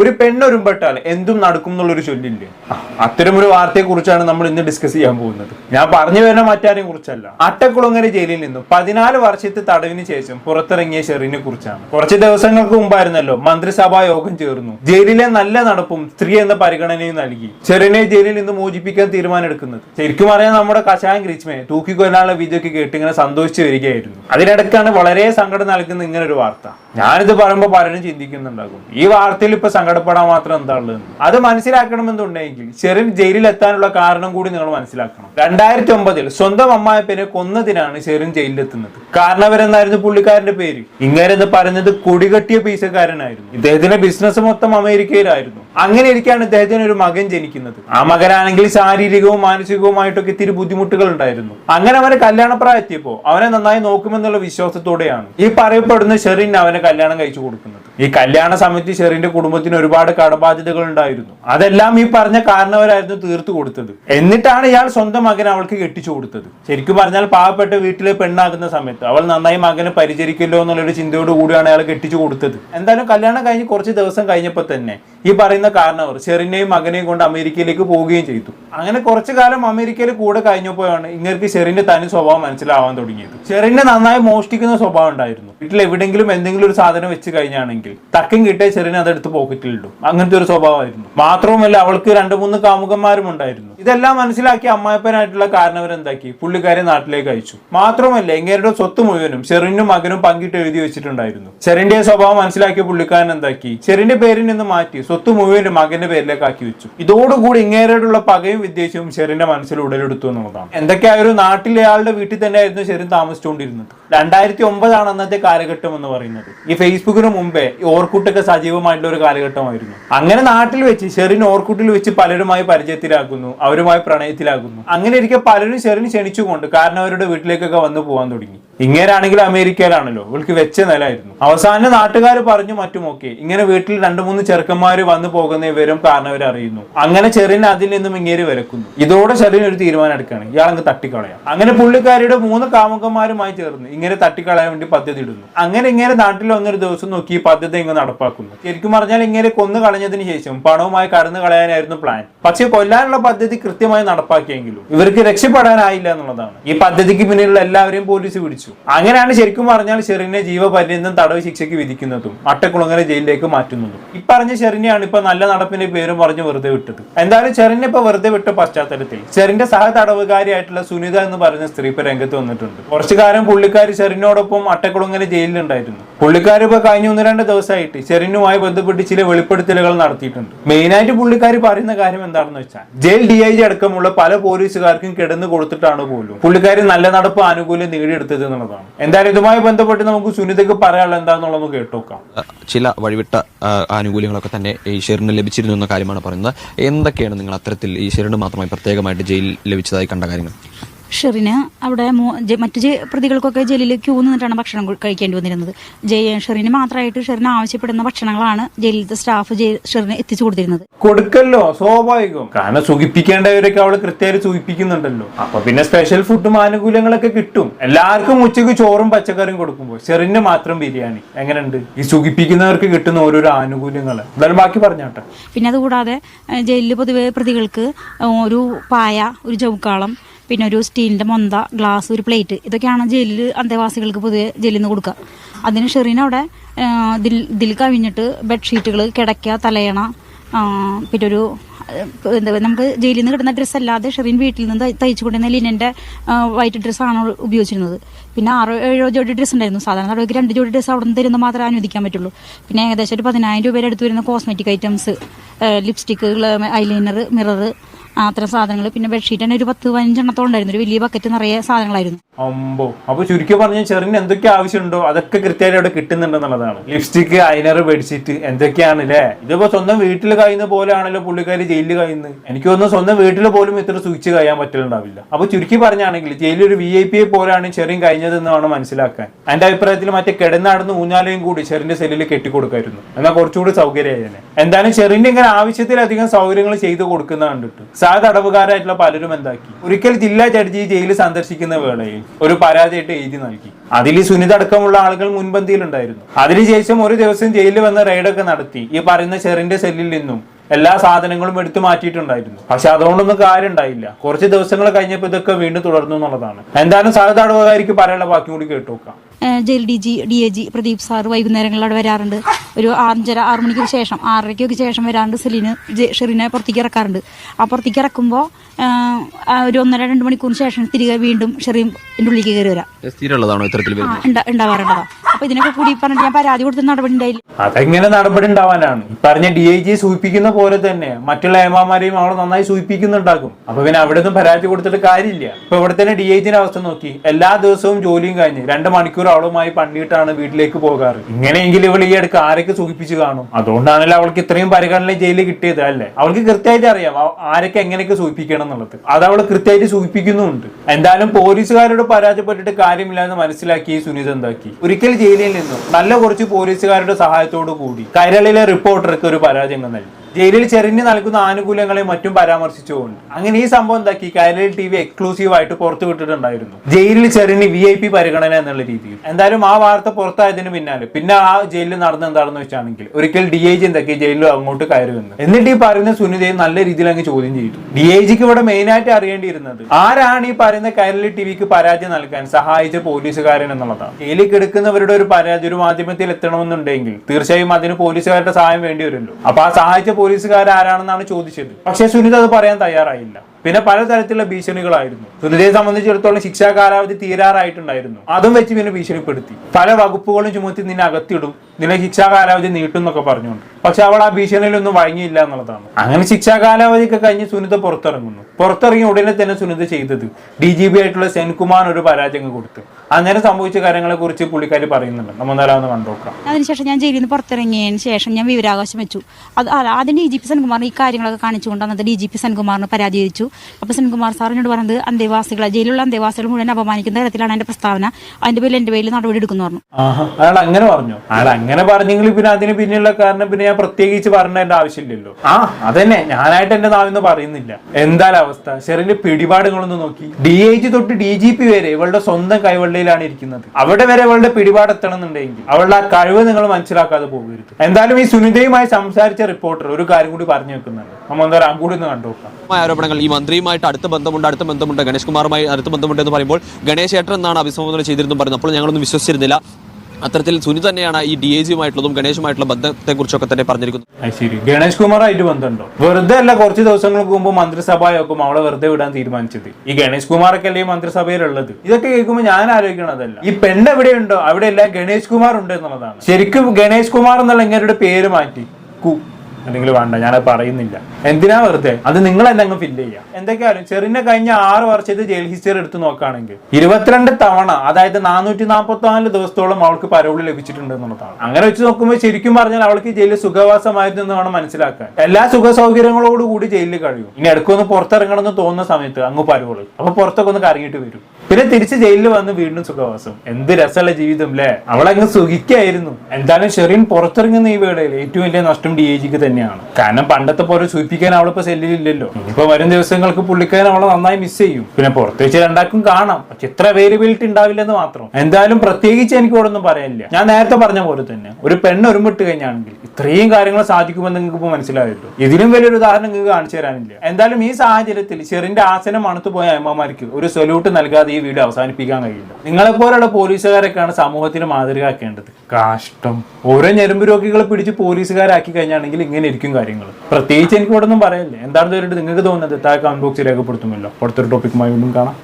ഒരു പെണ്ണൊരുമ്പെട്ടാൽ എന്തും നടക്കും എന്നുള്ളൊരു ചൊല്ലില്ലേ? അത്തരമൊരു വാർത്തയെ കുറിച്ചാണ് നമ്മൾ ഇന്ന് ഡിസ്കസ് ചെയ്യാൻ പോകുന്നത്. ഞാൻ പറഞ്ഞു വരുന്ന മറ്റാരെയും കുറിച്ചല്ല. അട്ടക്കുളങ്ങര ജയിലിൽ നിന്നും പതിനാല് വർഷത്തെ തടവിന് ശേഷം പുറത്തിറങ്ങിയ ഷെറിനെ കുറിച്ചാണ്. കുറച്ച് ദിവസങ്ങൾക്ക് മുമ്പായിരുന്നല്ലോ മന്ത്രിസഭാ യോഗം ചേർന്നു. ജയിലിലെ നല്ല നടപ്പും സ്ത്രീ എന്ന പരിഗണനയും നൽകി. ഷെറിനെ ജയിലിൽ നിന്ന് മോചിപ്പിക്കാൻ തീരുമാനമെടുക്കുന്നത്. ശരിക്കും അറിയാൻ നമ്മുടെ കഷായം ഗ്രീച്മയെ തൂക്കിക്കൊല്ലാനുള്ള വിധിയൊക്കെ കേട്ട് ഇങ്ങനെ സന്തോഷിച്ചു വരികയായിരുന്നു. അതിനിടയ്ക്കാണ് വളരെ സങ്കടം നൽകുന്ന ഇങ്ങനെ ഒരു വാർത്ത. ഞാനിത് പറയുമ്പോൾ പലരും ചിന്തിക്കുന്നുണ്ടാകും. ഈ വാർത്തയിൽ ഇപ്പൊ സങ്കടപ്പെടാൻ മാത്രം എന്താ ഉള്ളത് അത് മനസ്സിലാക്കണമെന്നുണ്ടെങ്കിൽ ഷെറിൻ ജയിലിൽ എത്താനുള്ള കാരണം കൂടി നിങ്ങൾ മനസ്സിലാക്കണം. രണ്ടായിരത്തി ഒമ്പതിൽ സ്വന്തം അമ്മായപ്പനെ കൊന്നതിനാണ് ഷെറിൻ ജയിലിലെത്തുന്നത്. കാരണവരെന്നായിരുന്നു പുള്ളിക്കാരന്റെ പേര്? ഇങ്ങനെന്ന് പറഞ്ഞത് കൊടികട്ടിയ പീസക്കാരനായിരുന്നു. ഇദ്ദേഹത്തിന്റെ ബിസിനസ് മൊത്തം അമേരിക്കയിലായിരുന്നു. അങ്ങനെ ഇരിക്കാണ് ഇദ്ദേഹത്തിന് ഒരു മകൻ ജനിക്കുന്നത്. ആ മകനാണെങ്കിൽ ശാരീരികവും മാനസികവുമായിട്ടൊക്കെ ഇത്തിരി ബുദ്ധിമുട്ടുകൾ ഉണ്ടായിരുന്നു. അങ്ങനെ അവനെ കല്യാണപ്രായം എത്തിയപ്പോ അവനെ നന്നായി നോക്കുമെന്നുള്ള വിശ്വാസത്തോടെയാണ് ഈ പറയപ്പെടുന്ന ഷെറിൻ അവനെ കല്യാണം കഴിച്ചു കൊടുക്കുന്നത്. ഈ കല്യാണ സമയത്ത് ഷെറിന്റെ കുടുംബത്തിന് ഒരുപാട് കടബാധ്യതകൾ ഉണ്ടായിരുന്നു. അതെല്ലാം ഈ പറഞ്ഞ കാരണവരായിരുന്നു തീർത്തു കൊടുത്തത്. എന്നിട്ടാണ് ഇയാൾ സ്വന്തം മകൻ അവൾക്ക് കെട്ടിച്ചു കൊടുത്തത്. ശരിക്കും പറഞ്ഞാൽ പാവപ്പെട്ട വീട്ടിലെ പെണ്ണാകുന്ന സമയത്ത് അവൾ നന്നായി മകനെ പരിചരിക്കല്ലോ എന്നുള്ളൊരു ചിന്തയോട് കൂടിയാണ് അയാൾ കെട്ടിച്ചു കൊടുത്തത്. എന്തായാലും കല്യാണം കഴിഞ്ഞ് കുറച്ച് ദിവസം കഴിഞ്ഞപ്പോൾ തന്നെ ഈ പറയുന്ന കാരണവർ ഷെറിനെയും മകനെയും കൊണ്ട് അമേരിക്കയിലേക്ക് പോവുകയും ചെയ്തു. അങ്ങനെ കുറച്ചു കാലം അമേരിക്കയിൽ കൂടെ കഴിഞ്ഞപ്പോഴാണ് ഇങ്ങർക്ക് ഷെറിന്റെ തനി സ്വഭാവം മനസ്സിലാവാൻ തുടങ്ങിയത്. ഷെറിനെ നന്നായി മോഷ്ടിക്കുന്ന സ്വഭാവം ഉണ്ടായിരുന്നു. വീട്ടിൽ എവിടെങ്കിലും എന്തെങ്കിലും ഒരു സാധനം വെച്ച് കഴിഞ്ഞാണെങ്കിൽ തക്കം കിട്ടിയ ഷെറിനെ അതെടുത്ത് പോക്കറ്റിലിടും അങ്ങനത്തെ ഒരു സ്വഭാവമായിരുന്നു. മാത്രവുമല്ല അവൾക്ക് രണ്ട് മൂന്ന് കാമുകന്മാരും ഉണ്ടായിരുന്നു. ഇതെല്ലാം മനസ്സിലാക്കി അമ്മായപ്പനായിട്ടുള്ള കാരണവർ എന്താക്കി? പുള്ളിക്കാരെ നാട്ടിലേക്ക് അയച്ചു. മാത്രമല്ല എങ്ങേരുടെ സ്വത്ത് മുഴുവനും ഷെറിനും മകനും പങ്കിട്ട് എഴുതി വെച്ചിട്ടുണ്ടായിരുന്നു. ഷെറിന്റെ സ്വഭാവം മനസ്സിലാക്കിയ പുള്ളിക്കാരൻ എന്താക്കി? ഷെറിന്റെ പേരിൽ നിന്ന് മാറ്റി സ്വത്ത് മുഴുവൻ മകന്റെ പേരിലേക്ക് ആക്കി വെച്ചു. ഇതോടുകൂടി ഇങ്ങേരോടുള്ള പകയും വിദ്വേഷവും ഷെറിന്റെ മനസ്സിൽ ഉടലെടുത്തു എന്നുള്ളതാണ്. എന്തൊക്കെയായാലും നാട്ടിലെ ആളുടെ വീട്ടിൽ തന്നെയായിരുന്നു ഷെറിൻ താമസിച്ചുകൊണ്ടിരുന്നത്. രണ്ടായിരത്തി ഒമ്പതാണ് അന്നത്തെ കാലഘട്ടം എന്ന് പറയുന്നത്. ഈ ഫേസ്ബുക്കിന് മുമ്പേ ഓർക്കുട്ടൊക്കെ സജീവമായിട്ടുള്ള ഒരു കാലഘട്ടമായിരുന്നു. അങ്ങനെ നാട്ടിൽ വെച്ച് ഷെറിൻ ഓർക്കുട്ടിൽ വെച്ച് പലരുമായി പരിചയത്തിലാക്കുന്നു അവരുമായി പ്രണയത്തിലാകുന്നു. അങ്ങനെ ഇരിക്കെ പലരും ഷെറിൻ ക്ഷണിച്ചുകൊണ്ട് കാരണം അവരുടെ വീട്ടിലേക്കൊക്കെ വന്നു പോകാൻ തുടങ്ങി. ഇങ്ങനെയാണെങ്കിൽ അമേരിക്കയിലാണല്ലോ ഇവൾക്ക് വെച്ച നിലായിരുന്നു അവസാനം നാട്ടുകാർ പറഞ്ഞു മറ്റുമൊക്കെ ഇങ്ങനെ വീട്ടിൽ രണ്ടു മൂന്ന് ചെറുക്കന്മാര് വന്നു പോകുന്ന ഇവരും കാരണവർ അറിയുന്നു. അങ്ങനെ ചെറിന് അതിൽ നിന്നും ഇങ്ങേരി വിലക്കുന്നു. ഇതോടെ ചെറിയ ഒരു തീരുമാനം എടുക്കുകയാണ്. ഇയാളങ്ങ് തട്ടിക്കളയാം. അങ്ങനെ പുള്ളിക്കാരിയുടെ മൂന്ന് കാമുകന്മാരുമായി ചേർന്ന് ഇങ്ങനെ തട്ടിക്കളയാൻ വേണ്ടി പദ്ധതി ഇടുന്നു. അങ്ങനെ ഇങ്ങനെ നാട്ടിൽ വന്നൊരു ദിവസം നോക്കി ഈ പദ്ധതി ഇങ്ങനെ നടപ്പാക്കുന്നു. ശരിക്കും പറഞ്ഞാൽ ഇങ്ങനെ കൊന്നു കളഞ്ഞതിന് ശേഷം പണവുമായി കടന്നു കളയാനായിരുന്നു പ്ലാൻ പക്ഷേ കൊല്ലാനുള്ള പദ്ധതി കൃത്യമായി നടപ്പാക്കിയെങ്കിലും ഇവർക്ക് രക്ഷപ്പെടാനായില്ല എന്നുള്ളതാണ്. ഈ പദ്ധതിക്ക് പിന്നിലുള്ള എല്ലാവരെയും പോലീസ് പിടിച്ചു. അങ്ങനെയാണ് ശരിക്കും പറഞ്ഞാൽ ഷെറിനെ ജീവപര്യന്തം തടവ് ശിക്ഷയ്ക്ക് വിധിക്കുന്നതും അട്ടക്കുളങ്ങര ജയിലിലേക്ക് മാറ്റുന്നതും. ഈ പറഞ്ഞ ഷെറിനെയാണ് ഇപ്പൊ നല്ല നടപ്പിന്റെ പേരും പറഞ്ഞ് വെറുതെ വിട്ടത്. എന്തായാലും ചെറിനെ ഇപ്പൊ വെറുതെ വിട്ട പശ്ചാത്തലത്തിൽ ചെറിന്റെ സഹ തടവുകാരിയായിട്ടുള്ള സുനിത എന്ന് പറയുന്ന സ്ത്രീ ഇപ്പൊ രംഗത്ത് വന്നിട്ടുണ്ട്. കുറച്ചു കാലം പുള്ളിക്കാരി ചെറിനോടൊപ്പം അട്ടക്കുളങ്ങര ജയിലിലുണ്ടായിരുന്നു. പുള്ളിക്കാരി ഇപ്പൊ കഴിഞ്ഞ ഒന്ന് രണ്ട് ദിവസമായിട്ട് ചെറിനുമായി ബന്ധപ്പെട്ട് ചില വെളിപ്പെടുത്തലുകൾ നടത്തിയിട്ടുണ്ട്. മെയിൻ ആയിട്ട് പുള്ളിക്കാരി പറയുന്ന കാര്യം എന്താണെന്ന് വെച്ചാൽ ജയിൽ ഡി ഐ ജി അടക്കമുള്ള പല പോലീസുകാർക്കും കിടന്നു കൊടുത്തിട്ടാണ് പോലും പുള്ളിക്കാരി നല്ല നടപ്പ് ആനുകൂല്യം നേടിയെടുത്തത് എന്നുള്ളതാണ്. എന്തായാലും ഇതുമായി ബന്ധപ്പെട്ട് നമുക്ക് സുനിതയ്ക്ക് പറയാനുള്ള എന്താണെന്നുള്ളത് കേട്ടോക്കാം. ചില വഴിവിട്ട ആനുകൂല്യങ്ങളൊക്കെ തന്നെ ഈ ഷെറിന് ലഭിച്ചിരുന്നു എന്ന കാര്യമാണ് പറയുന്നത്. എന്തൊക്കെയാണ് നിങ്ങൾ അത്തരത്തിൽ ഈ ഷെറിന് മാത്രമായി പ്രത്യേകമായിട്ട് ജയിലിൽ ലഭിച്ചതായി കണ്ട കാര്യങ്ങൾ? ഷെറിന് അവിടെ മറ്റു പ്രതികൾക്കൊക്കെ ജയിലിൽ ക്യൂ നിന്നിട്ടാണ് ഭക്ഷണം കഴിക്കേണ്ടി വന്നിരുന്നത്. ജയ ഷെറിന് മാത്രമായിട്ട് ഷെറിന് ആവശ്യപ്പെടുന്ന ഭക്ഷണങ്ങളാണ് ജയിലിലത്തെ സ്റ്റാഫ് ഷെറിന് എത്തിച്ചു കൊടുത്തിരുന്നത്. കൊടുക്കല്ലോ സ്വാഭാവികം. കാരണം സുഖിപ്പിക്കേണ്ടവരൊക്കെ അവൾ കൃത്യമായിട്ട് സൂചിപ്പിക്കുന്നുണ്ടല്ലോ അപ്പൊ പിന്നെ സ്പെഷ്യൽ ഫുഡും ആനുകൂല്യങ്ങളൊക്കെ കിട്ടും. എല്ലാവർക്കും ഉച്ചയ്ക്ക് ചോറും പച്ചക്കറിയും കൊടുക്കുമ്പോൾ ഷെറിന് മാത്രം ബിരിയാണി. എങ്ങനെയുണ്ട്? ഈ സുഖിപ്പിക്കുന്നവർക്ക് കിട്ടുന്ന ഓരോരോ ആനുകൂല്യങ്ങൾ എന്തായാലും ബാക്കി പറഞ്ഞോട്ടെ. പിന്നെ അതുകൂടാതെ ജയിലിൽ പൊതുവെ പ്രതികൾക്ക് ഒരു പായ ഒരു ചൗക്കാളം പിന്നെ ഒരു സ്റ്റീലിന്റെ മൊന്ത ഗ്ലാസ് ഒരു പ്ലേറ്റ് ഇതൊക്കെയാണ് ജയിലിൽ അന്തേവാസികൾക്ക് പൊതുവെ ജയിലിൽ നിന്ന് കൊടുക്കുക. അതിന് ഷെറിൻ അവിടെ ഇതിൽ ഇതിൽ കവിഞ്ഞിട്ട് ബെഡ്ഷീറ്റുകൾ കിടക്ക തലയണ പിന്നെ ഒരു എന്താ നമുക്ക് ജയിലിൽ നിന്ന് കിട്ടുന്ന ഡ്രസ്സ് അല്ലാതെ ഷെറിൻ വീട്ടിൽ നിന്ന് തയ്- തയ്ച്ചു കൊണ്ടിരുന്ന ലിനന്റെ വൈറ്റ് ഡ്രസ്സാണ് ഉപയോഗിച്ചിരുന്നത്. പിന്നെ ആറോ ഏഴോ ജോഡി ഡ്രസ്സ് ഉണ്ടായിരുന്നു. സാധാരണ തടവിക്ക് രണ്ട് ജോഡി ഡ്രസ്സ് അവിടെ നിന്ന് തരുന്ന മാത്രമേ അനുവദിക്കാൻ പറ്റുള്ളൂ. പിന്നെ ഏകദേശം ഒരു പതിനായിരം രൂപയുടെ അടുത്ത് വരുന്ന cosmetic items lipstick eyeliner mirror അത്തരം സാധനങ്ങൾ. പിന്നെ ബെഡ്ഷീറ്റ് തന്നെ ഒരു പത്ത് പതിനഞ്ചെണ്ണത്തോളം ഉണ്ടായിരുന്നു. ഒരു വലിയ ബക്കറ്റ് നിറയെ സാധനങ്ങളായിരുന്നു. അമ്പോ. അപ്പൊ ചുരുക്കി പറഞ്ഞ ചെറിന് എന്തൊക്കെ ആവശ്യമുണ്ടോ അതൊക്കെ കൃത്യമായിട്ട് അവിടെ കിട്ടുന്നുണ്ടെന്നുള്ളതാണ് ലിപ്സ്റ്റിക് ഐനർ ബെഡ്ഷീറ്റ് എന്തൊക്കെയാണ് അല്ലേ ഇതിപ്പോ സ്വന്തം വീട്ടിൽ കഴിയുന്ന പോലെയാണല്ലോ പുള്ളിക്കാരി ജയിലിൽ കഴിയുന്നത്. എനിക്ക് തോന്നുന്നു സ്വന്തം വീട്ടിൽ പോലും ഇത്ര സൂക്ഷിച്ച് കഴിയാൻ പറ്റലുണ്ടാവില്ല. അപ്പൊ ചുരുക്കി പറഞ്ഞാണെങ്കിൽ ജയിലിൽ ഒരു വി ഐ പി പോലാണ് ചെറിയ കഴിഞ്ഞതെന്ന് വേണം മനസ്സിലാക്കാൻ. എന്റെ അഭിപ്രായത്തിൽ മറ്റേ കിടന്നാടുന്ന ഊഞ്ഞാലയും കൂടി ചെറിന്റെ സെല്ലിൽ കെട്ടിക്കൊടുക്കായിരുന്നു. എന്നാൽ കുറച്ചുകൂടി സൗകര്യമായി തന്നെ. എന്തായാലും ചെറിന്റെ ഇങ്ങനെ ആവശ്യത്തിലധികം സൗകര്യങ്ങൾ ചെയ്തു കൊടുക്കുന്ന കണ്ടിട്ട് സഹ തടവുകാരായിട്ടുള്ള പലരും എന്താക്കി? ഒരിക്കൽ ജില്ലാ ജഡ്ജി ജയിൽ സന്ദർശിക്കുന്ന വേളയിൽ ഒരു പരാതിയായിട്ട് എഴുതി നൽകി. അതിൽ സുനിത അടക്കമുള്ള ആളുകൾ മുൻപന്തിയിലുണ്ടായിരുന്നു. അതിനുശേഷം ഒരു ദിവസം ജയിലിൽ വന്ന് റെയ്ഡൊക്കെ നടത്തി. ഈ പറയുന്ന ഷെറിന്റെ സെല്ലിൽ നിന്നും എല്ലാ സാധനങ്ങളും എടുത്തു മാറ്റിയിട്ടുണ്ടായിരുന്നു. പക്ഷെ അതുകൊണ്ടൊന്നും കാര്യം ഉണ്ടായില്ല കുറച്ച് ദിവസങ്ങൾ കഴിഞ്ഞപ്പോൾ ഇതൊക്കെ വീണ്ടും തുടർന്നു എന്നുള്ളതാണ്. എന്തായാലും സഹ തടവുകാരിക്ക് പറയാനുള്ള ബാക്കി കൂടി കേട്ടു നോക്കാം jail D G D A G Pradeep sir വൈകുന്നേരങ്ങളിൽ അവിടെ വരാറുണ്ട്. ഒരു അഞ്ചര ആറു മണിക്ക് ശേഷം ആറരയ്ക്കൊക്കെ ശേഷം വരാറുണ്ട് സെലീന് ജെ- ഷെറിനെ പുറത്തേക്ക് ഇറക്കാറുണ്ട്. ആ പുറത്തേക്ക് ഇറക്കുമ്പോൾ ഒരു ഒന്നര രണ്ട് മണിക്കൂറിന് ശേഷം തിരികെ വീണ്ടും ഷെറിയും എന്റെ ഉള്ളിലേക്ക് കയറി വരാം. സ്ഥിരമുള്ളതാണോ ഇത്തരത്തിൽ ആ വരുന്നത്? ഉണ്ടാ- ഉണ്ടാവാറുണ്ടതാ അപ്പൊ ഇതിനൊക്കെ കൂടി പറഞ്ഞിട്ട് ഞാൻ പരാതി കൊടുത്ത നടപടി ഉണ്ടായില്ല അതെങ്ങനെ നടപടി ഉണ്ടാവാനാണ്? പറഞ്ഞ ഡി ഐ ജി സൂചിപ്പിക്കുന്ന പോലെ തന്നെ മറ്റുള്ള ഏമാമാരെയും അവളെ നന്നായി സൂചിപ്പിക്കുന്നുണ്ടാകും. അപ്പൊ പിന്നെ അവിടെ നിന്നും പരാതി കൊടുത്തിട്ട് കാര്യമില്ല. ഇപ്പൊ ഇവിടെ തന്നെ ഡി ഐ ജിന്റെ അവസ്ഥ നോക്കി. എല്ലാ ദിവസവും ജോലിയും കഴിഞ്ഞ് രണ്ട് മണിക്കൂർ അവളുമായി പണ്ടിട്ടാണ് വീട്ടിലേക്ക് പോകാറ്. ഇങ്ങനെയെങ്കിൽ ഇവൾ ഈ അടുക്ക് ആരൊക്കെ സൂചിപ്പിച്ച് കാണും? അതുകൊണ്ടാണല്ലോ അവൾക്ക് ഇത്രയും പരിഗണന ജയിലിൽ കിട്ടിയത് അല്ലേ? അവൾക്ക് കൃത്യമായിട്ട് അറിയാം ആരൊക്കെ എങ്ങനെയൊക്കെ സൂചിപ്പിക്കണം എന്നുള്ളത്. അത് അവൾ കൃത്യമായിട്ട് സൂചിപ്പിക്കുന്നുണ്ട് എന്തായാലും പോലീസുകാരോട് പരാജയപ്പെട്ടിട്ട് കാര്യമില്ല എന്ന് മനസ്സിലാക്കി സുനിത എന്താക്കി. ഒരിക്കൽ ജയിലിൽ നിന്നും നല്ല കുറച്ച് പോലീസുകാരുടെ സഹായത്തോടു കൂടി കൈരളിലെ റിപ്പോർട്ടർക്ക് ഒരു പരാജയം നൽകി. ജയിലിൽ ചെറിഞ്ഞ് നൽകുന്ന ആനുകൂല്യങ്ങളെ മറ്റും പരാമർശിച്ചുകൊണ്ട്. അങ്ങനെ ഈ സംഭവം എന്താക്കി? കൈരളി ടി വി എക്സ്ക്ലൂസീവ് ആയിട്ട് പുറത്തു വിട്ടിട്ടുണ്ടായിരുന്നു. ജയിലിൽ ചെറിഞ്ഞ് വി ഐ പി പരിഗണന എന്നുള്ള രീതിയിൽ. എന്തായാലും ആ വാർത്ത പുറത്തായതിന് പിന്നാലെ. പിന്നെ ആ ജയിലിൽ നടന്ന എന്താണെന്ന് വെച്ചാണെങ്കിൽ ഒരിക്കൽ ഡി ഐ ജി എന്താക്കി ജയിലിൽ അങ്ങോട്ട് കയറി വന്നു എന്നിട്ട് ഈ പറയുന്ന സുനിതയെ നല്ല രീതിയിൽ അങ്ങ് ചോദ്യം ചെയ്തു. ഡി ഐ ജിക്ക് ഇവിടെ മെയിൻ ആയിട്ട് അറിയേണ്ടിയിരുന്നത് ആരാണ് ഈ പറയുന്ന കൈരളി ടി വിക്ക് പരാതി നൽകാൻ സഹായിച്ച പോലീസുകാരൻ എന്നുള്ളതാണ്. ജയിലിൽ കിടക്കുന്നവരുടെ ഒരു പരാതി ഒരു മാധ്യമത്തിൽ എത്തണമെന്നുണ്ടെങ്കിൽ തീർച്ചയായും അതിന് പോലീസുകാരുടെ സഹായം വേണ്ടി വരുമല്ലോ. അപ്പൊ ആ സഹായിച്ച പോലീസുകാർ ആരാണെന്നാണ് ചോദിച്ചത്. പക്ഷേ സുനിത അത് പറയാൻ തയ്യാറായില്ല. പിന്നെ പലതരത്തിലുള്ള ഭീഷണികളായിരുന്നു. സുനിതയെ സംബന്ധിച്ചിടത്തോളം ശിക്ഷാ കാലാവധി തീരാറായിട്ടുണ്ടായിരുന്നു. അതും വെച്ച് പിന്നെ ഭീഷണിപ്പെടുത്തി. പല വകുപ്പുകളും ചുമത്തി നിന്നെ അകത്തിടും. നിന്നെ ശിക്ഷാ കാലാവധി നീട്ടും എന്നൊക്കെ പറഞ്ഞുകൊണ്ട്. പക്ഷെ അവൾ ആ ഭീഷണിയിലൊന്നും വഴങ്ങിയില്ല എന്നുള്ളതാണ്. അങ്ങനെ ശിക്ഷാ കാലാവധി ഒക്കെ കഴിഞ്ഞ് സുനിത പുറത്തിറങ്ങുന്നു. പുറത്തിറങ്ങി ഉടനെ തന്നെ സുനിത ചെയ്തത് ഡി ജി ബി ആയിട്ടുള്ള സെൻകുമാർ ഒരു പരാജയം കൊടുത്തു. അങ്ങനെ സംഭവിച്ച കാര്യങ്ങളെ കുറിച്ച് പുള്ളിക്കാരി പറയുന്നുണ്ട്. നമ്മൾ ഒന്ന് കണ്ടോക്കാം അതിനുശേഷം ഞാൻ ജയിലിൽ നിന്ന് പുറത്തിറങ്ങിയതിന് ശേഷം ഞാൻ വിവരാവകാശം വെച്ചു. അത് ആദ്യം ഡി ജി പി സെൻകുമാർ ഈ കാര്യങ്ങളൊക്കെ കാണിച്ചുകൊണ്ട് അന്നത്തെ ഡി ജി പി സെൻകുമാറിന് പരാതി ചോദിച്ചു അപ്പോൾ സെൻകുമാർ സാറിനോട് പറഞ്ഞത് അന്തേവാസികളെ ജയിലുള്ള അന്തേവാസികൾ മുഴുവൻ അപമാനിക്കുന്ന തരത്തിലാണ് എന്റെ പ്രസ്താവന. അതിന്റെ പേരിൽ എന്റെ പേരിൽ നടപടി എടുക്കുന്നു പറഞ്ഞു. ആഹാ അയാൾ അങ്ങനെ പറഞ്ഞു. അയാൾ അങ്ങനെ പറഞ്ഞെങ്കിൽ പിന്നെ അതിന് പിന്നിലുള്ള കാരണം പിന്നെ ഞാൻ പ്രത്യേകിച്ച് പറഞ്ഞതിന്റെ ആവശ്യമില്ലല്ലോ. ആ അതന്നെ. ഞാനായിട്ട് എന്റെ നാവിന്ന് പറയുന്നില്ല. എന്തായാലും അവസ്ഥ? ഷെറിന്റെ പിടിപാടുകളൊന്ന് നോക്കി. ഡി ഐ ജി തൊട്ട് ഡി ജി പി വരെ ഇവളുടെ സ്വന്തം കൈവെള്ളയിലാണ് ഇരിക്കുന്നത്. അവിടെ വരെ ഇവളുടെ പിടിപാട് എത്തണം എന്നുണ്ടെങ്കിൽ അവളുടെ ആ കഴിവ് നിങ്ങൾ മനസ്സിലാക്കാതെ പോകരുത്. എന്തായാലും ഈ സുനിതയുമായി സംസാരിച്ച റിപ്പോർട്ടർ ഒരു കാര്യം കൂടി പറഞ്ഞു വെക്കുന്നുണ്ട്. നമ്മൾ എന്തായാലും കൂടി ഒന്ന് കണ്ടുപോക്കാം മായ ആരോപണങ്ങൾ ഈ മന്ത്രിയുമായിട്ട് അടുത്ത ബന്ധമുണ്ട് അടുത്ത ബന്ധമുണ്ട്. ഗണേഷ് കുമാറുമായി അടുത്ത ബന്ധമുണ്ട് എന്ന് പറയുമ്പോൾ ഗണേഷ് ഏട്ടൻ എന്നാണ് അഭിസംബോധന ചെയ്തിരുന്നു പറയുന്നത്. അപ്പോൾ ഞങ്ങളൊന്നും വിശ്വസിച്ചിരുന്നില്ല. അത്തരത്തിൽ സുനി തന്നെയാണ് ഈ ഡി ഐ ജിയുമായിട്ടുള്ളതും ഗണേശുമായിട്ടുള്ള ബന്ധത്തെക്കുറിച്ചൊക്കെ തന്നെ പറഞ്ഞിരിക്കുന്നത്. ശരി ഗണേഷ് കുമാറായിട്ട് ബന്ധമുണ്ടോ? വെറുതെ അല്ല കുറച്ച് ദിവസങ്ങൾക്ക് മുമ്പ് മന്ത്രിസഭയൊക്കെ അവളെ വെറുതെ വിടാൻ തീരുമാനിച്ചത്. ഈ ഗണേഷ് കുമാറൊക്കെ അല്ലേ മന്ത്രിസഭയിലുള്ളത്? ഇതൊക്കെ കേൾക്കുമ്പോൾ ഞാൻ ആലോചിക്കണതല്ല ഈ പെണ്ണ് എവിടെയുണ്ടോ? അവിടെ എല്ലാം ഗണേഷ് കുമാർ ഉണ്ട് എന്നുള്ളതാണ്. ശരിക്കും ഗണേഷ് കുമാർ എന്നുള്ള ഇങ്ങനെ പേര് മാറ്റി. അല്ലെങ്കിൽ വേണ്ട ഞാനത് പറയുന്നില്ല. എന്തിനാ വെറുതെ? അത് നിങ്ങൾ എന്നെ അങ്ങ് ഫില്ല് ചെയ്യാം എന്തൊക്കെയാലും ചെറിയ കഴിഞ്ഞ ആറ് വർഷത്തെ ജയിൽ ഹിസ്റ്ററി എടുത്ത് നോക്കുകയാണെങ്കിൽ ഇരുപത്തിരണ്ട് തവണ അതായത് നാനൂറ്റി നാൽപ്പത്തി നാല് ദിവസത്തോളം അവൾക്ക് പരോൾ ലഭിച്ചിട്ടുണ്ട് എന്നുള്ളതാണ്. അങ്ങനെ വെച്ച് നോക്കുമ്പോൾ ശരിക്കും പറഞ്ഞാൽ അവൾക്ക് ജയിലിൽ സുഖവാസമായിരുന്നു എന്ന് വേണം മനസ്സിലാക്കാൻ. എല്ലാ സുഖ സൗകര്യങ്ങളോടുകൂടി ജയിലിൽ കഴിയും. ഇനി ഇടയ്ക്കൊന്ന് പുറത്തിറങ്ങണം എന്ന് തോന്നുന്ന സമയത്ത് അങ്ങ് പരോൾ അപ്പൊ പുറത്തൊക്കെ ഒന്ന് കറങ്ങിയിട്ട് വരും. പിന്നെ തിരിച്ച് ജയിലിൽ വന്ന് വീണ്ടും സുഖവാസം. എന്ത് രസമുള്ള ജീവിതം അല്ലേ അവളങ്ങ് സുഖിക്കായിരുന്നു. എന്തായാലും ഷെറിൻ പുറത്തിറങ്ങുന്ന ഈ വേളയിൽ ഏറ്റവും വലിയ നഷ്ടം ഡി എ ജിക്ക് തന്നെയാണ്. കാരണം പണ്ടത്തെ പോലെ സൂചിപ്പിക്കാൻ അവളിപ്പോ സെല്ലിലില്ലല്ലോ. ഇനിയിപ്പോ വരും ദിവസങ്ങൾക്ക് പുള്ളിക്കാരൻ അവളെ നന്നായി മിസ് ചെയ്യും. പിന്നെ പുറത്ത് വെച്ച് രണ്ടാക്കും കാണാം. പക്ഷെ ഇത്ര അവൈലബിലിറ്റി ഉണ്ടാവില്ലെന്ന് മാത്രം. എന്തായാലും പ്രത്യേകിച്ച് എനിക്ക് ഇവിടെ ഒന്നും പറയാനില്ല. ഞാൻ നേരത്തെ പറഞ്ഞ പോലെ തന്നെ ഒരു പെണ്ണ് ഒരുമിട്ട് കഴിഞ്ഞാണെങ്കിൽ ഇത്രയും കാര്യങ്ങൾ സാധിക്കുമെന്ന് നിങ്ങൾക്ക് ഇപ്പോൾ മനസ്സിലായിട്ടു ഇതിലും വലിയൊരു ഉദാഹരണം നിങ്ങൾക്ക് കാണിച്ചു തരാനില്ല. എന്തായാലും ഈ സാഹചര്യത്തിൽ ചെറിന്റെ ആസനം അണുത്തു പോയ അമ്മമാർക്ക് ഒരു സൊല്യൂട്ട് നൽകാതെ ഈ വീഡിയോ അവസാനിപ്പിക്കാൻ കഴിയില്ല. നിങ്ങളെപ്പോലുള്ള പോലീസുകാരൊക്കെയാണ് സമൂഹത്തിന് മാതൃകയാക്കേണ്ടത്. കാഷ്ടം. ഓരോ ഞെരുമ്പ് രോഗികളെ പിടിച്ച് പോലീസുകാരാക്കി കഴിഞ്ഞാണെങ്കിൽ ഇങ്ങനെ ഇരിക്കും കാര്യങ്ങൾ. പ്രത്യേകിച്ച് എനിക്ക് ഇവിടെ ഒന്നും പറയല്ലേ എന്താണെന്ന് നിങ്ങൾക്ക് തോന്നുന്നത്? താഴെ കമന്റ് ബോക്സിൽ രേഖപ്പെടുത്തുമല്ലോ. അടുത്തൊരു ടോപ്പിക്കുമായി വീണ്ടും കാണാം.